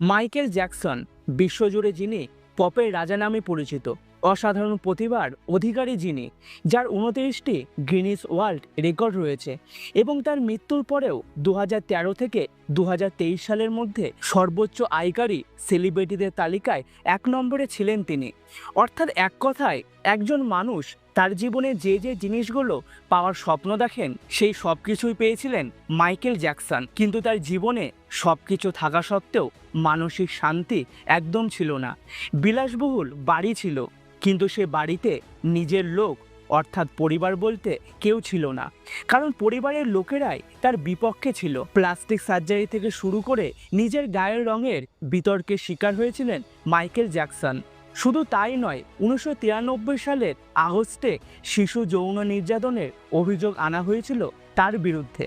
Michael Jackson, বিশ্বজুড়ে যিনি পপের রাজা নামে পরিচিত। অসাধারণ প্রতিভার অধিকারী যিনি, যার উনত্রিশটি গ্রিনিস ওয়ার্ল্ড রেকর্ড রয়েছে এবং তার মৃত্যুর পরেও দু হাজার তেরো থেকে দু হাজার তেইশ সালের মধ্যে সর্বোচ্চ আয়কারী সেলিব্রিটিদের তালিকায় এক নম্বরে ছিলেন তিনি। অর্থাৎ এক কথায়, একজন মানুষ তার জীবনে যে যে জিনিসগুলো পাওয়ার স্বপ্ন দেখেন, সেই সব কিছুই পেয়েছিলেন মাইকেল জ্যাকসন। কিন্তু তার জীবনে সব কিছু থাকা সত্ত্বেও মানসিক শান্তি একদম ছিল না। বিলাসবহুল বাড়ি ছিল, কিন্তু সে বাড়িতে নিজের লোক, অর্থাৎ পরিবার বলতে কেউ ছিল না। কারণ পরিবারের লোকেরাই তার বিপক্ষে ছিল। প্লাস্টিক সার্জারি থেকে শুরু করে নিজের গায়ের রঙের বিতর্কের শিকার হয়েছিলেন মাইকেল জ্যাকসন। শুধু তাই নয়, উনিশশো সালের আগস্টে শিশু যৌন নির্যাতনের অভিযোগ আনা হয়েছিল তার বিরুদ্ধে।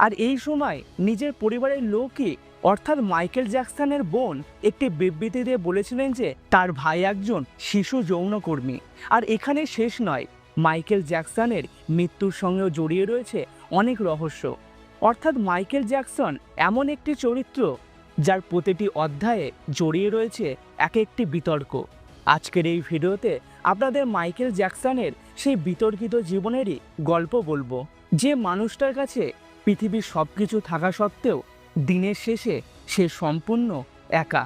আর এই সময় নিজের পরিবারের লোকই, অর্থাৎ মাইকেল জ্যাকসনের বোন, একটি বিবৃতি দিয়ে বলেছিলেন যে তার ভাই একজন শিশু যৌনকর্মী। আর এখানে শেষ নয়, মাইকেল জ্যাকসনের মৃত্যুর সঙ্গেও জড়িয়ে রয়েছে অনেক রহস্য। অর্থাৎ মাইকেল জ্যাকসন এমন একটি চরিত্র যার প্রতিটি অধ্যায়ে জড়িয়ে রয়েছে এক একটি বিতর্ক। আজকের এই ভিডিওতে আপনাদের মাইকেল জ্যাকসনের সেই বিতর্কিত জীবনেরই গল্প বলব। যে মানুষটার কাছে পৃথিবীর সব কিছু থাকা সত্ত্বেও দিনের শেষে সে সম্পূর্ণ একা।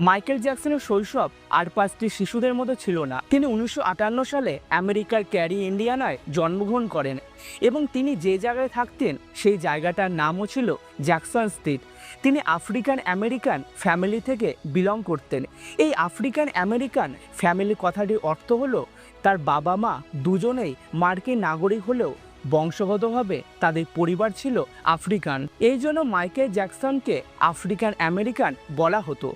মাইকেল জ্যাকসনের শৈশব আর পাঁচটি শিশুদের মতো ছিল না। তিনি উনিশশো আটান্ন সালে আমেরিকার ক্যারি, ইন্ডিয়ানায় জন্মগ্রহণ করেন এবং তিনি যে জায়গায় থাকতেন সেই জায়গাটার নামও ছিল জ্যাকসন স্ট্রিট। তিনি আফ্রিকান আমেরিকান ফ্যামিলি থেকে বিলং করতেন। এই আফ্রিকান আমেরিকান ফ্যামিলি কথাটির অর্থ হলো, তার বাবা মা দুজনেই মার্কিন নাগরিক হলেও বংশগতভাবে তাদের পরিবার ছিল আফ্রিকান। এই জন্য মাইকেল জ্যাকসনকে আফ্রিকান আমেরিকান বলা হতো।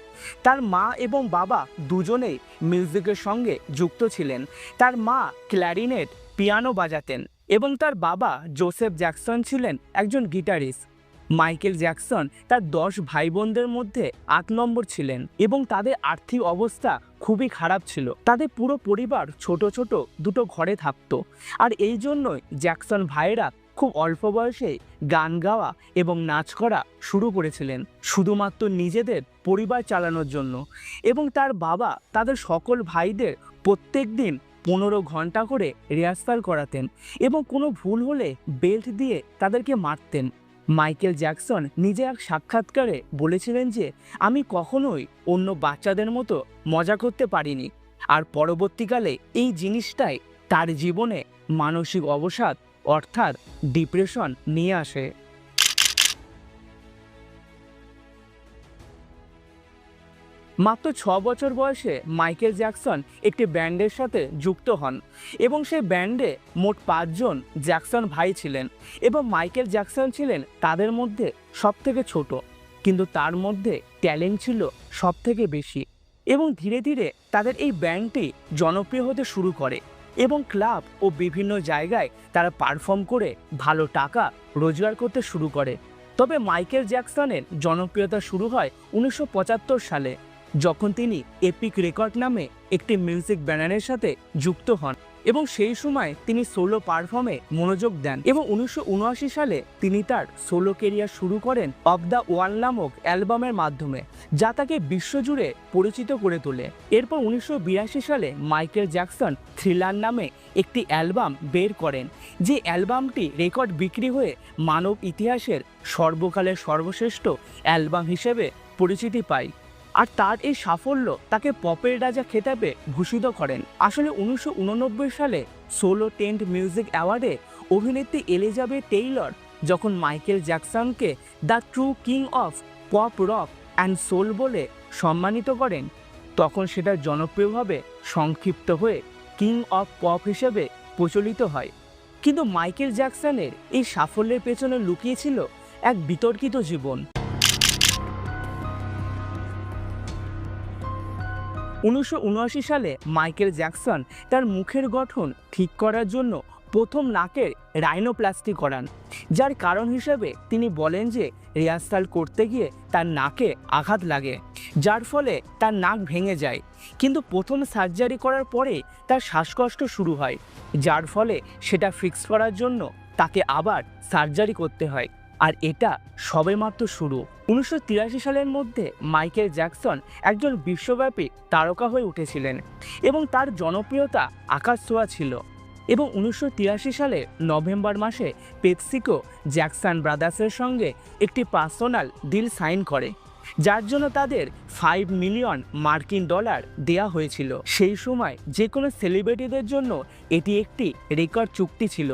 তার মা এবং বাবা দুজনেই মিউজিকের সঙ্গে যুক্ত ছিলেন। তার মা ক্ল্যারিনেট পিয়ানো বাজাতেন এবং তার বাবা জোসেফ জ্যাকসন ছিলেন একজন গিটারিস্ট। মাইকেল জ্যাকসন তার দশ ভাই বোনদের মধ্যে আট নম্বর ছিলেন এবং তাদের আর্থিক অবস্থা খুবই খারাপ ছিল। তাদের পুরো পরিবার ছোট ছোট দুটো ঘরে থাকতো। আর এই জন্যই জ্যাকসন ভাইয়েরা খুব অল্প বয়সে গান গাওয়া এবং নাচ করা শুরু করেছিলেন, শুধুমাত্র নিজেদের পরিবার চালানোর জন্য। এবং তার বাবা তাদের সকল ভাইদের প্রত্যেক দিন পনেরো ঘণ্টা করে রিহার্সাল করাতেন এবং কোনো ভুল হলে বেল্ট দিয়ে তাদেরকে মারতেন। মাইকেল জ্যাকসন নিজে এক সাক্ষাৎকারে বলেছিলেন যে, আমি কখনোই অন্য বাচ্চাদের মতো মজা করতে পারিনি। আর পরবর্তীকালে এই জিনিসটাই তার জীবনে মানসিক অবসাদ অর্থাৎ ডিপ্রেশন নিয়ে আসে। মাত্র ছ বছর বয়সে মাইকেল জ্যাকসন একটি ব্যান্ডের সাথে যুক্ত হন এবং সেই ব্যান্ডে মোট পাঁচজন জ্যাকসন ভাই ছিলেন এবং মাইকেল জ্যাকসন ছিলেন তাদের মধ্যে সবথেকে ছোট। কিন্তু তার মধ্যে ট্যালেন্ট ছিল সবথেকে বেশি এবং ধীরে ধীরে তাদের এই ব্যান্ডটি জনপ্রিয় হতে শুরু করে এবং ক্লাব ও বিভিন্ন জায়গায় তারা পারফর্ম করে ভালো টাকা রোজগার করতে শুরু করে। তবে মাইকেল জ্যাকসনের জনপ্রিয়তা শুরু হয় উনিশশো পঁচাত্তর সালে। যখন তিনি এপিক রেকর্ড নামে একটি মিউজিক ব্যানারের সাথে যুক্ত হন এবং সেই সময় তিনি সোলো পারফর্মে মনোযোগ দেন এবং উনিশশো উনআশি সালে তিনি তার সোলো কেরিয়ার শুরু করেন অব দ্য ওয়ান নামক অ্যালবামের মাধ্যমে, যা তাকে বিশ্বজুড়ে পরিচিত করে তোলে। এরপর উনিশশো বিরাশি সালে মাইকেল জ্যাকসন থ্রিলার নামে একটি অ্যালবাম বের করেন, যে অ্যালবামটি রেকর্ড বিক্রি হয়ে মানব ইতিহাসের সর্বকালের সর্বশ্রেষ্ঠ অ্যালবাম হিসেবে পরিচিতি পায়। আর তার এই সাফল্য তাকে পপের রাজা খেতাবে ভূষিত করেন। আসলে উনিশশো উননব্বই সালে সোলো টেন্ট মিউজিক অ্যাওয়ার্ডে অভিনেত্রী এলিজাবেথ টেইলর যখন Michael জ্যাকসনকে the true king of pop rock and soul বলে সম্মানিত করেন, তখন সেটা জনপ্রিয়ভাবে সংক্ষিপ্ত হয়ে কিং অফ পপ হিসেবে প্রচলিত হয়। কিন্তু মাইকেল জ্যাকসনের এই সাফল্যের পেছনে লুকিয়েছিল এক বিতর্কিত জীবন। উনিশশো উনআশি সালে মাইকেল জ্যাকসন তার মুখের গঠন ঠিক করার জন্য প্রথম নাকের রাইনোপ্লাস্টি করান, যার কারণ হিসেবে তিনি বলেন যে রিহার্সাল করতে গিয়ে তার নাকে আঘাত লাগে, যার ফলে তার নাক ভেঙে যায়। কিন্তু প্রথম সার্জারি করার পরে তার শ্বাসকষ্ট শুরু হয়, যার ফলে সেটা ফিক্স করার জন্য তাকে আবার সার্জারি করতে হয়। আর এটা সবেমাত্র শুরু। উনিশশো তিরাশি সালের মধ্যে মাইকেল জ্যাকসন একজন বিশ্বব্যাপী তারকা হয়ে উঠেছিলেন এবং তার জনপ্রিয়তা আকাশ ছোঁয়া ছিল। এবং উনিশশো তিরাশি সালে নভেম্বর মাসে পেপসিকো জ্যাকসন ব্রাদার্সের সঙ্গে একটি পার্সোনাল ডিল সাইন করে। যার জন্য তাদের ফাইভ মিলিয়ন মার্কিন ডলার দেয়া হয়েছিল। সেই সময় যে কোনো সেলিব্রিটিদের জন্য এটি একটি রেকর্ড চুক্তি ছিল।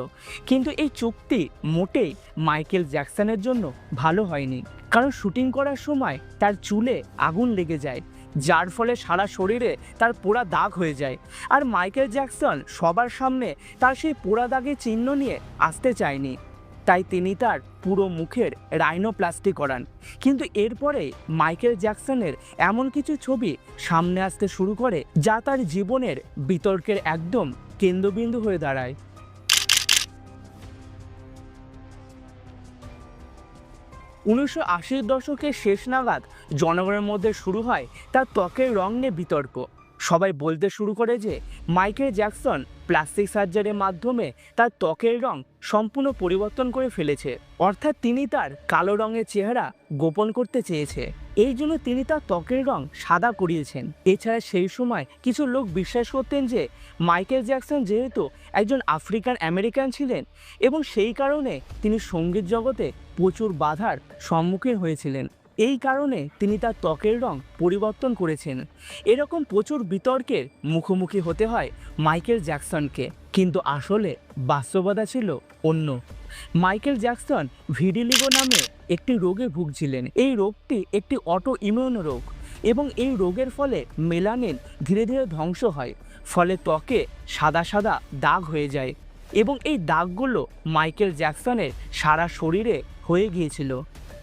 কিন্তু এই চুক্তি মোটেই মাইকেল জ্যাকসনের জন্য ভালো হয়নি। কারণ শুটিং করার সময় তার চুলে আগুন লেগে যায়, যার ফলে সারা শরীরে তার পোড়া দাগ হয়ে যায়। আর মাইকেল জ্যাকসন সবার সামনে তার সেই পোড়া দাগের চিহ্ন নিয়ে আসতে চায়নি। তাই তিনি তার পুরো মুখের রাইনোপ্লাস্টি করান। কিন্তু এরপরে মাইকেল জ্যাকসনের এমন কিছু ছবি সামনে আসতে শুরু করে, যা তার জীবনের বিতর্কের একদম কেন্দ্রবিন্দু হয়ে দাঁড়ায়। উনিশশো আশির দশকের শেষ নাগাদ জনগণের মধ্যে শুরু হয় তার ত্বকের রং নিয়ে বিতর্ক। সবাই বলতে শুরু করে যে মাইকেল জ্যাকসন প্লাস্টিক সার্জারির মাধ্যমে তার ত্বকের রং সম্পূর্ণ পরিবর্তন করে ফেলেছে। অর্থাৎ তিনি তার কালো রঙের চেহারা গোপন করতে চেয়েছে। এই জন্য তিনি তার ত্বকের রং সাদা করিয়েছেন। এছাড়া সেই সময় কিছু লোক বিশ্বাস করতেন যে মাইকেল জ্যাকসন যেহেতু একজন আফ্রিকান আমেরিকান ছিলেন এবং সেই কারণে তিনি সংগীত জগতে প্রচুর বাধার সম্মুখীন হয়েছিলেন। এই কারণে তিনি তার ত্বকের রং পরিবর্তন করেছেন। এরকম প্রচুর বিতর্কের মুখোমুখি হতে হয় মাইকেল জ্যাকসনকে, কিন্তু আসলে বাস্তবতা ছিল অন্য। মাইকেল জ্যাকসন ভিডিলিগো নামে একটি রোগে ভুগছিলেন। এই রোগটি একটি অটো ইমিউন রোগ এবং এই রোগের ফলে মেলানিন ধীরে ধীরে ধ্বংস হয়, ফলে ত্বকে সাদা সাদা দাগ হয়ে যায় এবং এই দাগগুলো মাইকেল জ্যাকসনের সারা শরীরে হয়ে গিয়েছিল।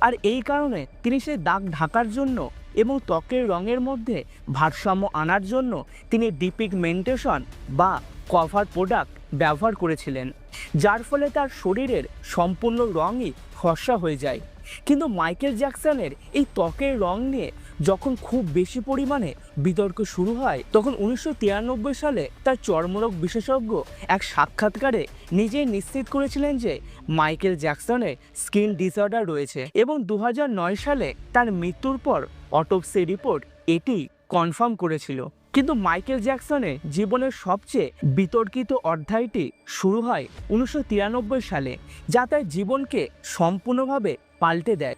আর এই কারণে তিনি সেই দাগ ঢাকার জন্য এবং ত্বকের রঙের মধ্যে ভারসাম্য আনার জন্য তিনি ডিপিগমেন্টেশন বা কভার প্রোডাক্ট ব্যবহার করেছিলেন, যার ফলে তার শরীরের সম্পূর্ণ রঙই খসা হয়ে যায়। কিন্তু মাইকেল জ্যাকসনের এই ত্বকের রং নিয়ে যখন খুব বেশি পরিমাণে বিতর্ক শুরু হয়, তখন উনিশশো তিরানব্বই সালে তার চর্মরোগ বিশেষজ্ঞ এক সাক্ষাৎকারে নিজেই নিশ্চিত করেছিলেন যে মাইকেল জ্যাকসনের স্কিন ডিসঅর্ডার রয়েছে এবং দু হাজার নয় সালে তার মৃত্যুর পর অটোপসি রিপোর্ট এটি কনফার্ম করেছিল। কিন্তু মাইকেল জ্যাকসনের জীবনের সবচেয়ে বিতর্কিত অধ্যায়টি শুরু হয় উনিশশো তিরানব্বই সালে, যা তার জীবনকে সম্পূর্ণভাবে পাল্টে দেয়।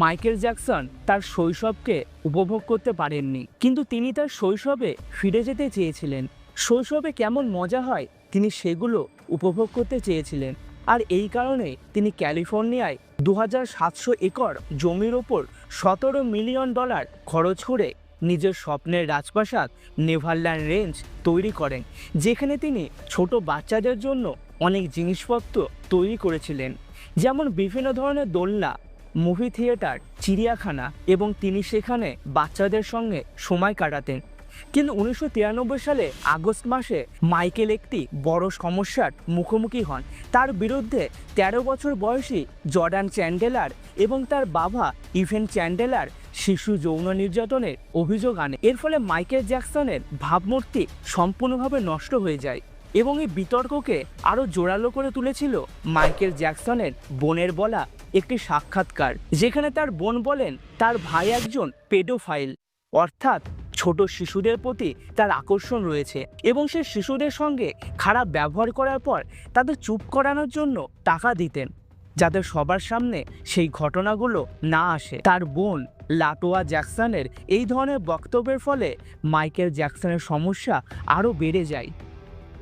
মাইকেল জ্যাকসন তার শৈশবকে উপভোগ করতে পারেননি। কিন্তু তিনি তার শৈশবে ফিরে যেতে চেয়েছিলেন। শৈশবে কেমন মজা হয় তিনি সেগুলো উপভোগ করতে চেয়েছিলেন। আর এই কারণে তিনি ক্যালিফোর্নিয়ায় দু একর জমির ওপর সতেরো মিলিয়ন ডলার খরচ করে নিজের স্বপ্নের রাজপ্রাসাদ নেভারল্যান্ড রেঞ্জ তৈরি করেন, যেখানে তিনি ছোট বাচ্চাদের জন্য অনেক জিনিসপত্র তৈরি করেছিলেন। যেমন বিভিন্ন ধরনের দোলনা মুভি থিয়েটার, চিড়িয়াখানা এবং তিনি সেখানে বাচ্চাদের সঙ্গে সময় কাটাতেন। কিন্তু উনিশশো তিরানব্বই সালে আগস্ট মাসে মাইকেল একটি বড় সমস্যার মুখোমুখি হন। তার বিরুদ্ধে ১৩ বছর বয়সী জর্ডান চ্যান্ডেলার এবং তার বাবা ইভেন চ্যান্ডেলার শিশু যৌন নির্যাতনের অভিযোগ আনে। এর ফলে মাইকেল জ্যাকসনের ভাবমূর্তি সম্পূর্ণভাবে নষ্ট হয়ে যায় এবং এই বিতর্ককে আরও জোরালো করে তুলেছিল মাইকেল জ্যাকসনের বোনের বলা একটি সাক্ষাৎকার, যেখানে তার বোন বলেন, তার ভাই একজন পেডোফাইল। অর্থাৎ ছোট শিশুদের প্রতি তার আকর্ষণ রয়েছে এবং সে শিশুদের সঙ্গে খারাপ ব্যবহার করার পর তাদের চুপ করানোর জন্য টাকা দিতেন যাতে সবার সামনে সেই ঘটনাগুলো না আসে। তার বোন লাটোয়া জ্যাকসনের এই ধরনের বক্তব্যের ফলে মাইকেল জ্যাকসনের সমস্যা আরও বেড়ে যায়।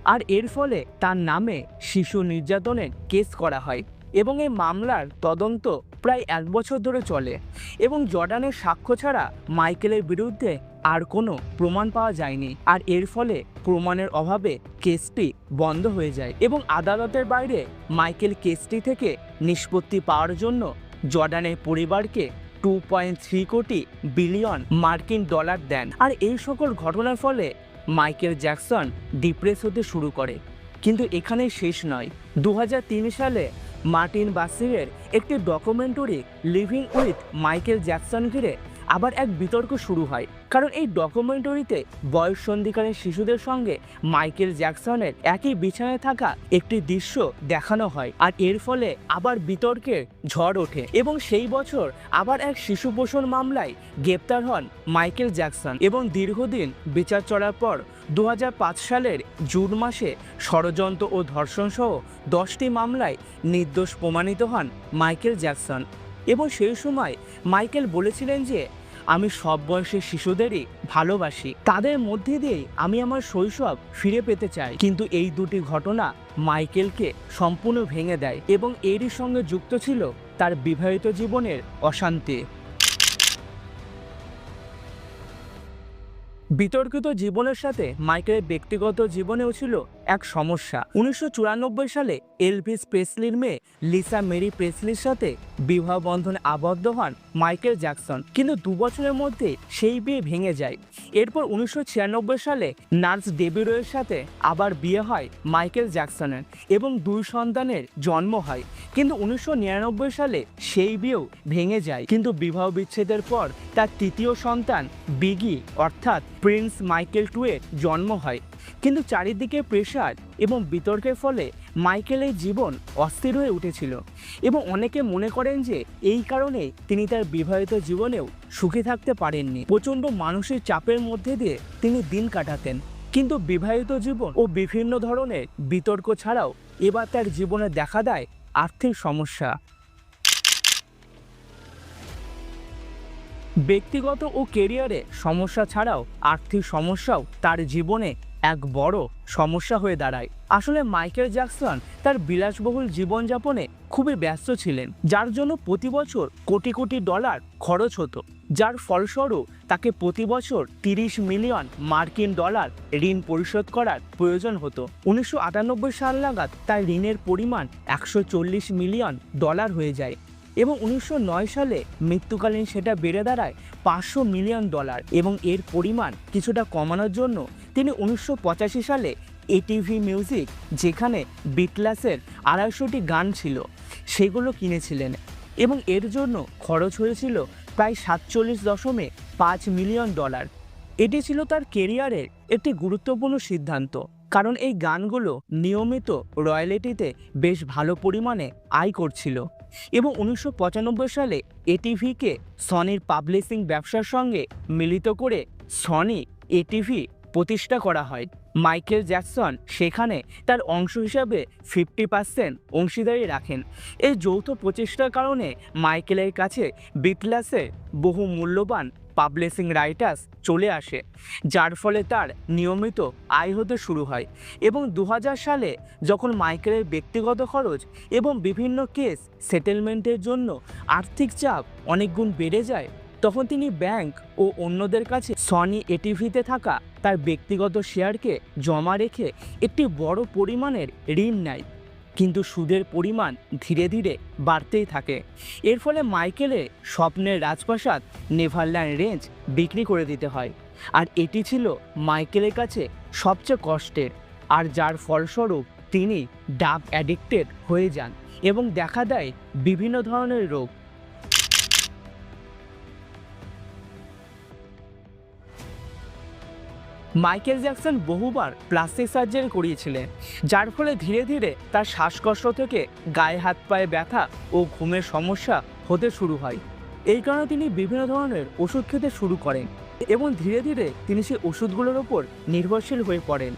আর এর ফলে তার নামে শিশু নির্যাতনের কেস করা হয়। এবং এই মামলার তদন্ত প্রায় এক বছর ধরে চলে। এবং জর্ডানের সাক্ষ্য ছাড়া মাইকেলের বিরুদ্ধে আর কোনো প্রমাণ পাওয়া যায়নি। আর এর ফলে প্রমাণের অভাবে কেসটি বন্ধ হয়ে যায় এবং আদালতের বাইরে মাইকেল কেসটি থেকে নিষ্পত্তি পাওয়ার জন্য জর্ডানের পরিবারকে two point three crore billion মার্কিন ডলার দেন। আর এই সকল ঘটনার ফলে মাইকেল জ্যাকসন ডিপ্রেস হতে শুরু করে। কিন্তু এখানে শেষ নয়। দু সালে মার্টিন বাসিরের একটি documentary Living with Michael Jackson ঘিরে আবার এক বিতর্ক শুরু হয়। কারণ এই ডকুমেন্টারিতে বয়ঃসন্ধিকালীন শিশুদের সঙ্গে মাইকেল জ্যাকসনের একই বিছানায় থাকা একটি দৃশ্য দেখানো হয় আর এর ফলে আবার বিতর্কের ঝড় ওঠে এবং সেই বছর আবার এক শিশু পোষণ মামলায় গ্রেপ্তার হন মাইকেল জ্যাকসন এবং দীর্ঘদিন বিচার চলার পর দু হাজার পাঁচ সালের জুন মাসে ষড়যন্ত্র ও ধর্ষণ সহ দশটি মামলায় নির্দোষ প্রমাণিত হন মাইকেল জ্যাকসন। এবং সেই সময় মাইকেল বলেছিলেন যে আমি সব বয়সের শিশুদেরই ভালোবাসি। তাদের মধ্যে দিয়েই আমি আমার শৈশব ফিরে পেতে চাই। কিন্তু এই দুটি ঘটনা মাইকেলকে সম্পূর্ণ ভেঙে দেয় এবং এরই সঙ্গে যুক্ত ছিল তার বিবাহিত জীবনের অশান্তি। বিতর্কিত জীবনের সাথে মাইকেলের ব্যক্তিগত জীবনেও ছিল এক সমস্যা। উনিশশো চুরানব্বই সালে এলভিস প্রেসলির মেয়ে লিসা মেরি প্রেসলির সাথে বিবাহ বন্ধনে আবদ্ধ হন মাইকেল জ্যাকসন। কিন্তু দু বছরের মধ্যে সেই বিয়ে ভেঙে যায়। এরপর উনিশশো ছিয়ানব্বই সালে নার্স ডেবি রয়ের সাথে আবার বিয়ে হয় মাইকেল জ্যাকসনের এবং দুই সন্তানের জন্ম হয়। কিন্তু উনিশশো নিরানব্বই সালে সেই বিয়েও ভেঙে যায়। কিন্তু বিবাহ বিচ্ছেদের পর তার তৃতীয় সন্তান বিগি, অর্থাৎ প্রিন্স মাইকেল টুয়ের জন্ম হয়। কিন্তু চারিদিকে প্রেশার এবং বিতর্কের ফলে মাইকেলের জীবন অস্থির হয়ে উঠেছিল এবং অনেকে মনে করেন যে এই কারণে তিনি তার বিবাহিত জীবনেও সুখী থাকতে পারেননি। প্রচণ্ড মানসিক চাপের মধ্যে দিয়ে তিনি দিন কাটাতেন। কিন্তু বিবাহিত জীবন ও বিভিন্ন ধরনের বিতর্ক ছাড়াও এবার তার জীবনে দেখা দেয় আর্থিক সমস্যা। ব্যক্তিগত ও কেরিয়ারে সমস্যা ছাড়াও আর্থিক সমস্যাও তার জীবনে এক বড় সমস্যা হয়ে দাঁড়ায়। আসলে মাইকেল জ্যাকসন তার বিলাসবহুল জীবনযাপনে খুবই ব্যস্ত ছিলেন, যার জন্য প্রতি বছর কোটি কোটি ডলার খরচ হতো। যার ফলস্বরূপ তাকে প্রতি বছর তিরিশ মিলিয়ন মার্কিন ডলার ঋণ পরিশোধ করার প্রয়োজন হতো। উনিশশো আটানব্বই সাল নাগাদ তার ঋণের পরিমাণ একশো চল্লিশ মিলিয়ন ডলার হয়ে যায়। এবং উনিশশো নয় সালে মৃত্যুকালীন সেটা বেড়ে দাঁড়ায় পাঁচশো মিলিয়ন ডলার এবং এর পরিমাণ কিছুটা কমানোর জন্য তিনি উনিশশো পঁচাশি সালে এটিভি মিউজিক যেখানে বিটলাসের আড়াইশোটি গান ছিল, সেগুলো কিনেছিলেন এবং এর জন্য খরচ হয়েছিল প্রায় সাতচল্লিশ দশমিক পাঁচ মিলিয়ন ডলার। এটি ছিল তার কেরিয়ারের একটি গুরুত্বপূর্ণ সিদ্ধান্ত। কারণ এই গানগুলো নিয়মিত রয়্যালিটিতে বেশ ভালো পরিমাণে আয় করছিল। এবং উনিশশো পঁচানব্বই সালে এটিভিকে সনির পাবলিশিং ব্যবসার সঙ্গে মিলিত করে সনি এটিভি প্রতিষ্ঠা করা হয়। মাইকেল জ্যাকসন সেখানে তার অংশ হিসাবে ফিফটি পার্সেন্ট অংশীদারি রাখেন। এই যৌথ প্রচেষ্টার কারণে মাইকেলের কাছে বিটলাসে বহু মূল্যবান পাবলিশিং রাইটার্স চলে আসে, যার ফলে তার নিয়মিত আয় হতে শুরু হয় এবং দু হাজার সালে যখন মাইকেলের ব্যক্তিগত খরচ এবং বিভিন্ন কেস সেটেলমেন্টের জন্য আর্থিক চাপ অনেক গুণ বেড়ে যায়, তখন তিনি ব্যাংক ও অন্যদের কাছে সনি এটিভিতে থাকা তার ব্যক্তিগত শেয়ারকে জমা রেখে একটি বড় পরিমাণের ঋণ নেয়। কিন্তু সুদের পরিমাণ ধীরে ধীরে বাড়তেই থাকে। এর ফলে মাইকেলের স্বপ্নের রাজপ্রাসাদ নেভারল্যান্ড রেঞ্জ বিক্রি করে দিতে হয়। আর এটি ছিল মাইকেলের কাছে সবচেয়ে কষ্টের। আর যার ফলস্বরূপ তিনি ডাব অ্যাডিক্টেড হয়ে যান এবং দেখা দেয় বিভিন্ন ধরনের রোগ। মাইকেল জ্যাকসন বহুবার প্লাস্টিক সার্জারি করিয়েছিলেন, যার ফলে ধীরে ধীরে তার শ্বাসকষ্ট থেকে গায়ে হাত পায়ে ব্যথা ও ঘুমের সমস্যা হতে শুরু হয়। এই কারণে তিনি বিভিন্ন ধরনের ওষুধ খেতে শুরু করেন এবং ধীরে ধীরে তিনি সেই ওষুধগুলোর ওপর নির্ভরশীল হয়ে পড়েন।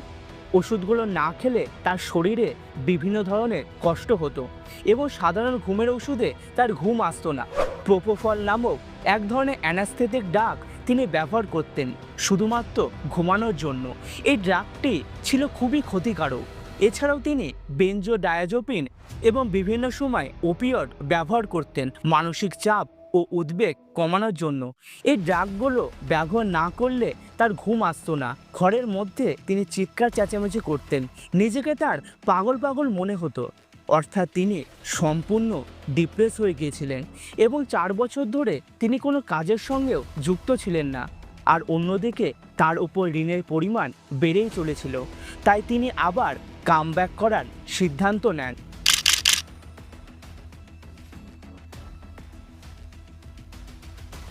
ওষুধগুলো না খেলে তার শরীরে বিভিন্ন ধরনের কষ্ট হতো এবং সাধারণ ঘুমের ওষুধে তার ঘুম আসতো না। প্রোপোফল নামক এক ধরনের অ্যানাস্থেটিক ডাক তিনি ব্যবহার করতেন শুধুমাত্র ঘুমানোর জন্য। এই ড্রাগটি ছিল খুবই ক্ষতিকারক। এছাড়াও তিনি বেঞ্জো ডায়াজোপিন এবং বিভিন্ন সময় ওপিয়ড ব্যবহার করতেন মানসিক চাপ ও উদ্বেগ কমানোর জন্য। এই ড্রাগগুলো ব্যবহার না করলে তার ঘুম আসতো না। ঘরের মধ্যে তিনি চিৎকার চেঁচামেচি করতেন। নিজেকে তার পাগল পাগল মনে হতো। অর্থাৎ তিনি সম্পূর্ণ ডিপ্রেস হয়ে গিয়েছিলেন এবং চার বছর ধরে তিনি কোনো কাজের সঙ্গেও যুক্ত ছিলেন না। আর অন্যদিকে তার উপর ঋণের পরিমাণ বেড়েই চলেছিল। তাই তিনি আবার কামব্যাক করার সিদ্ধান্ত নেন।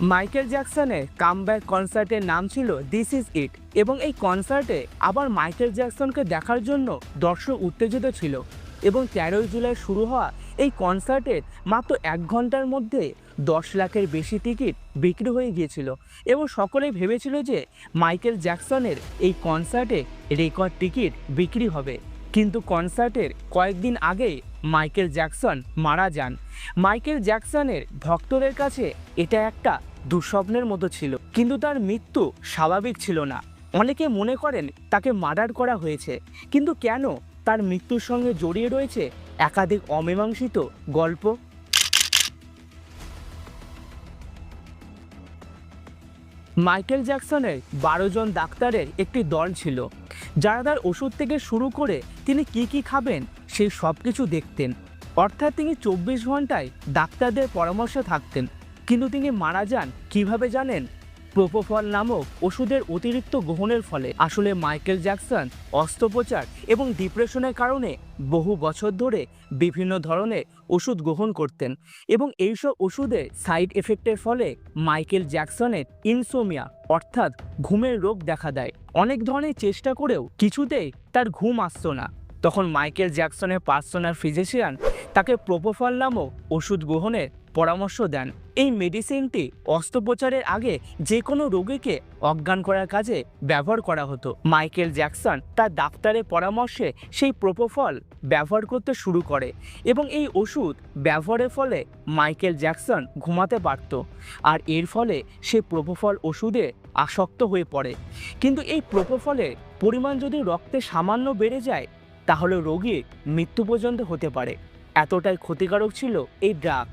মাইকেল জ্যাকসনের কামব্যাক কনসার্টের নাম ছিল দিস ইজ ইট এবং এই কনসার্টে আবার মাইকেল জ্যাকসনকে দেখার জন্য দর্শক উত্তেজিত ছিল। এবং তেরোই জুলাই শুরু হওয়া এই কনসার্টের মাত্র এক ঘণ্টার মধ্যে দশ লাখের বেশি টিকিট বিক্রি হয়ে গিয়েছিল। এবং সকলেই ভেবেছিল যে মাইকেল জ্যাকসনের এই কনসার্টে রেকর্ড টিকিট বিক্রি হবে। কিন্তু কনসার্টের কয়েকদিন আগেই মাইকেল জ্যাকসন মারা যান। মাইকেল জ্যাকসনের ভক্তদের কাছে এটা একটা দুঃস্বপ্নের মতো ছিল। কিন্তু তার মৃত্যু স্বাভাবিক ছিল না। অনেকে মনে করেন তাকে মার্ডার করা হয়েছে। কিন্তু কেন তার মৃত্যুর সঙ্গে জড়িয়ে রয়েছে একাধিক অমীমাংসিত গল্প। মাইকেল জ্যাকসনের বারো জন ডাক্তারের একটি দল ছিল। যারা তার ওষুধ থেকে শুরু করে তিনি কি কি খাবেন সেই সব কিছু দেখতেন। অর্থাৎ তিনি চব্বিশ ঘন্টায় ডাক্তারদের পরামর্শে থাকতেন। কিন্তু তিনি মারা যান কীভাবে জানেন? প্রোপোফল নামক ওষুধের অতিরিক্ত গ্রহণের ফলে আসলে মাইকেল জ্যাকসন অস্ত্রোপচার এবং ডিপ্রেশনের কারণে বহু বছর ধরে বিভিন্ন ধরনের ওষুধ গ্রহণ করতেন এবং এইসব ওষুধের সাইড এফেক্টের ফলে মাইকেল জ্যাকসনের ইনসোমিয়া, অর্থাৎ ঘুমের রোগ দেখা দেয়। অনেক ধরনের চেষ্টা করেও কিছুতেই তার ঘুম আসতো না। তখন মাইকেল জ্যাকসনের পার্সোনাল ফিজিশিয়ান তাকে প্রোপোফল নামক ওষুধ গ্রহণের পরামর্শ দেন। এই মেডিসিনটি অস্ত্রোপচারের আগে যে কোনো রোগীকে অজ্ঞান করার কাজে ব্যবহার করা হতো। মাইকেল জ্যাকসন তার ডাক্তারের পরামর্শে সেই প্রোপোফল ব্যবহার করতে শুরু করে এবং এই ওষুধ ব্যবহারের ফলে মাইকেল জ্যাকসন ঘুমাতে পারত আর এর ফলে সে প্রোপোফল ওষুধে আসক্ত হয়ে পড়ে। কিন্তু এই প্রোপোফলের পরিমাণ যদি রক্তে সামান্য বেড়ে যায় তাহলে রোগীর মৃত্যু পর্যন্ত হতে পারে। এতটাই ক্ষতিকারক ছিল এই ড্রাগ।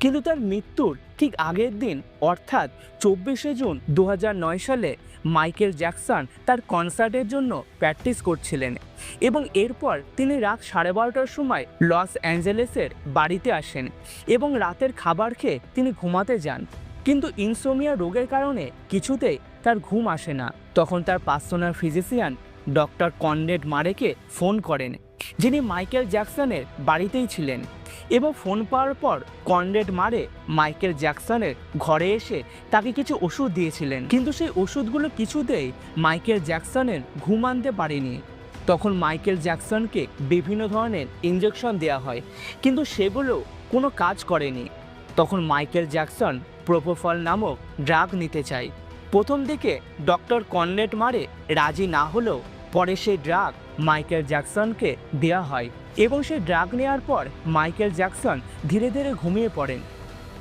কিন্তু তার মৃত্যুর ঠিক আগের দিন, অর্থাৎ চব্বিশে জুন দু হাজার নয় সালে মাইকেল জ্যাকসন তার কনসার্টের জন্য প্র্যাকটিস করছিলেন এবং এরপর তিনি রাত সাড়ে বারোটার সময় লস অ্যাঞ্জেলেসের বাড়িতে আসেন এবং রাতের খাবার খেয়ে তিনি ঘুমাতে যান। কিন্তু ইনসোমিয়া রোগের কারণে কিছুতেই তার ঘুম আসে না। তখন তার পার্সোনাল ফিজিশিয়ান ডক্টর কনরেড মারেকে ফোন করেন, যিনি মাইকেল জ্যাকসনের বাড়িতেই ছিলেন। এবং ফোন পাওয়ার পর কনরেড মারে মাইকেল জ্যাকসনের ঘরে এসে তাকে কিছু ওষুধ দিয়েছিলেন। কিন্তু সেই ওষুধগুলো কিছুতেই মাইকেল জ্যাকসনের ঘুম আনতে পারেনি। তখন মাইকেল জ্যাকসনকে বিভিন্ন ধরনের ইঞ্জেকশন দেওয়া হয়, কিন্তু সেগুলো কোনো কাজ করেনি। তখন মাইকেল জ্যাকসন প্রোপোফল নামক ড্রাগ নিতে চায়। প্রথম দিকে ডক্টর কনরেড মারে রাজি না হলেও পরে সেই ড্রাগ মাইকেল জ্যাকসনকে দেওয়া হয় এবং সেই ড্রাগ নেওয়ার পর মাইকেল জ্যাকসন ধীরে ধীরে ঘুমিয়ে পড়েন।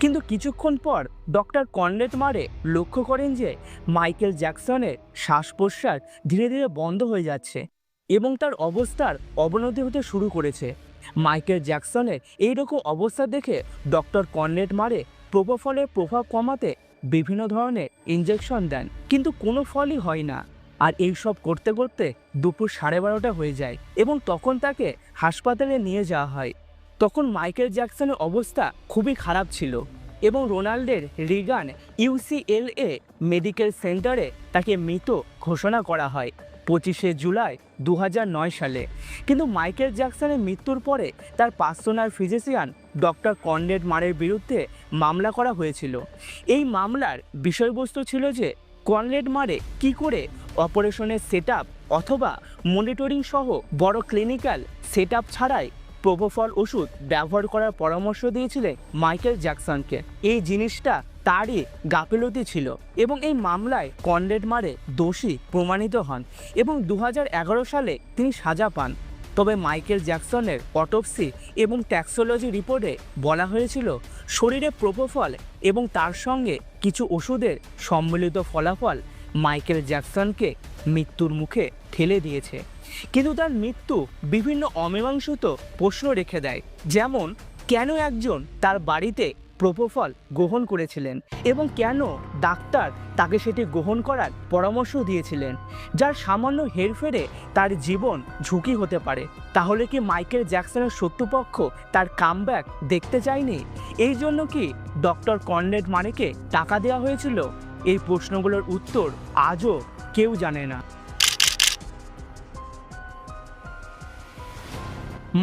কিন্তু কিছুক্ষণ পর ডক্টর কনরেড মারে লক্ষ্য করেন যে মাইকেল জ্যাকসনের শ্বাস প্রশ্বাস ধীরে ধীরে বন্ধ হয়ে যাচ্ছে এবং তার অবস্থার অবনতি হতে শুরু করেছে। মাইকেল জ্যাকসনের এইরকম অবস্থা দেখে ডক্টর কনরেড মারে প্রোপোফলের প্রভাব কমাতে বিভিন্ন ধরনের ইঞ্জেকশন দেন, কিন্তু কোনো ফলই হয় না। আর এইসব করতে করতে দুপুর সাড়ে বারোটা হয়ে যায় এবং তখন তাকে হাসপাতালে নিয়ে যাওয়া হয়। তখন মাইকেল জ্যাকসনের অবস্থা খুবই খারাপ ছিল এবং রোনাল্ডের রিগান ইউসিএলএ মেডিকেল সেন্টারে তাকে মৃত ঘোষণা করা হয় পঁচিশে জুলাই দু হাজার নয় সালে। কিন্তু মাইকেল জ্যাকসনের মৃত্যুর পরে তার পার্সোনাল ফিজিশিয়ান ডক্টর কনরেড মারের বিরুদ্ধে মামলা করা হয়েছিল। এই মামলার বিষয়বস্তু ছিল যে কনরেড মারে কি করে অপারেশনের সেট অথবা মনিটরিং সহ বড় ক্লিনিক্যাল সেট ছাড়াই প্রোপোফল ওষুধ ব্যবহার করার পরামর্শ দিয়েছিলেন মাইকেল জ্যাকসনকে। এই জিনিসটা তারই গাফিলতি ছিল এবং এই মামলায় কনরেড মারে দোষী প্রমাণিত হন এবং দু হাজার এগারো সালে তিনি সাজা পান। তবে মাইকেল জ্যাকসনের অটোপসি এবং ট্যাক্সোলজি রিপোর্টে বলা হয়েছিল, শরীরে প্রোপোফল এবং তার সঙ্গে কিছু ওষুধের সম্মিলিত ফলাফল মাইকেল জ্যাকসনকে মৃত্যুর মুখে ঠেলে দিয়েছে। কিন্তু তার মৃত্যু বিভিন্ন অমীমাংসিত প্রশ্ন রেখে দেয়, যেমন, কেন একজন তার বাড়িতে প্রোপোফল গ্রহণ করেছিলেন এবং কেন ডাক্তার তাকে সেটি গ্রহণ করার পরামর্শ দিয়েছিলেন, যার সামান্য হেরফেরে তার জীবন ঝুঁকি হতে পারে? তাহলে কি মাইকেল জ্যাকসনের শত্রুপক্ষ তার কামব্যাক দেখতে চায়নি? এই জন্য কি ডক্টর কনরেড মানেকে টাকা দেওয়া হয়েছিল? এই প্রশ্নগুলোর উত্তর আজও কেউ জানে না।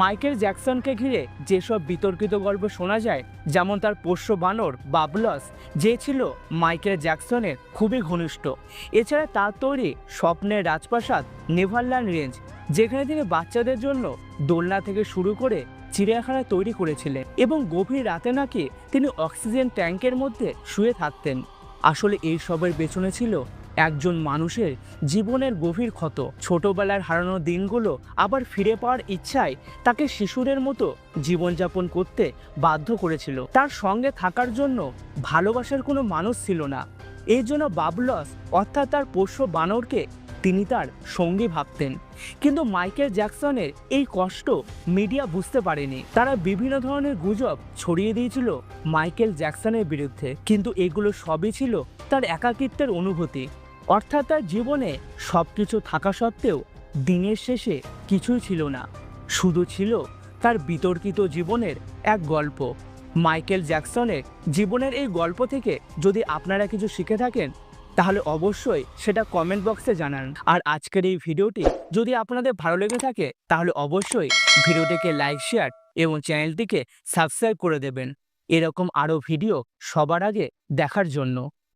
মাইকেল জ্যাকসনকে ঘিরে যেসব বিতর্কিত গল্প শোনা যায়, যেমন তার পোষ্য বানর বাবলস, যে ছিল মাইকেল জ্যাকসনের খুবই ঘনিষ্ঠ। এছাড়া তার তৈরি স্বপ্নের রাজপ্রাসাদ নেভারল্যান্ড রেঞ্জ, যেখানে তিনি বাচ্চাদের জন্য দোলনা থেকে শুরু করে চিড়িয়াখানা তৈরি করেছিলেন এবং গভীর রাতে নাকি তিনি অক্সিজেন ট্যাঙ্কের মধ্যে শুয়ে থাকতেন। আসলে এই সবের পেছনে ছিল একজন মানুষের জীবনের গভীর ক্ষত। ছোটবেলার হারানো দিনগুলো আবার ফিরে পাওয়ার ইচ্ছায় তাকে শিশুরের মতো জীবনযাপন করতে বাধ্য করেছিল। তার সঙ্গে থাকার জন্য ভালোবাসার কোনো মানুষ ছিল না। এই জন্য বাবলস, অর্থাৎ তার পোষ্য বানরকে তিনি তার সঙ্গী ভাবতেন। কিন্তু মাইকেল জ্যাকসনের এই কষ্ট মিডিয়া বুঝতে পারেনি। তারা বিভিন্ন ধরনের গুজব ছড়িয়ে দিয়েছিল মাইকেল জ্যাকসনের বিরুদ্ধে। কিন্তু এগুলো সবই ছিল তার একাকিত্বের অনুভূতি। অর্থাৎ তার জীবনে সব কিছু থাকা সত্ত্বেও দিনের শেষে কিছুই ছিল না। শুধু ছিল তার বিতর্কিত জীবনের এক গল্প। মাইকেল জ্যাকসনের জীবনের এই গল্প থেকে যদি আপনারা কিছু শিখে থাকেন তাহলে অবশ্যই সেটা কমেন্ট বক্সে জানান। আর আজকের এই ভিডিওটি যদি আপনাদের ভালো লেগে থাকে, তাহলে অবশ্যই ভিডিওটিকে লাইক শেয়ার এবং চ্যানেলটিকে সাবস্ক্রাইব করে দেবেন। এরকম আরও ভিডিও সবার আগে দেখার জন্য।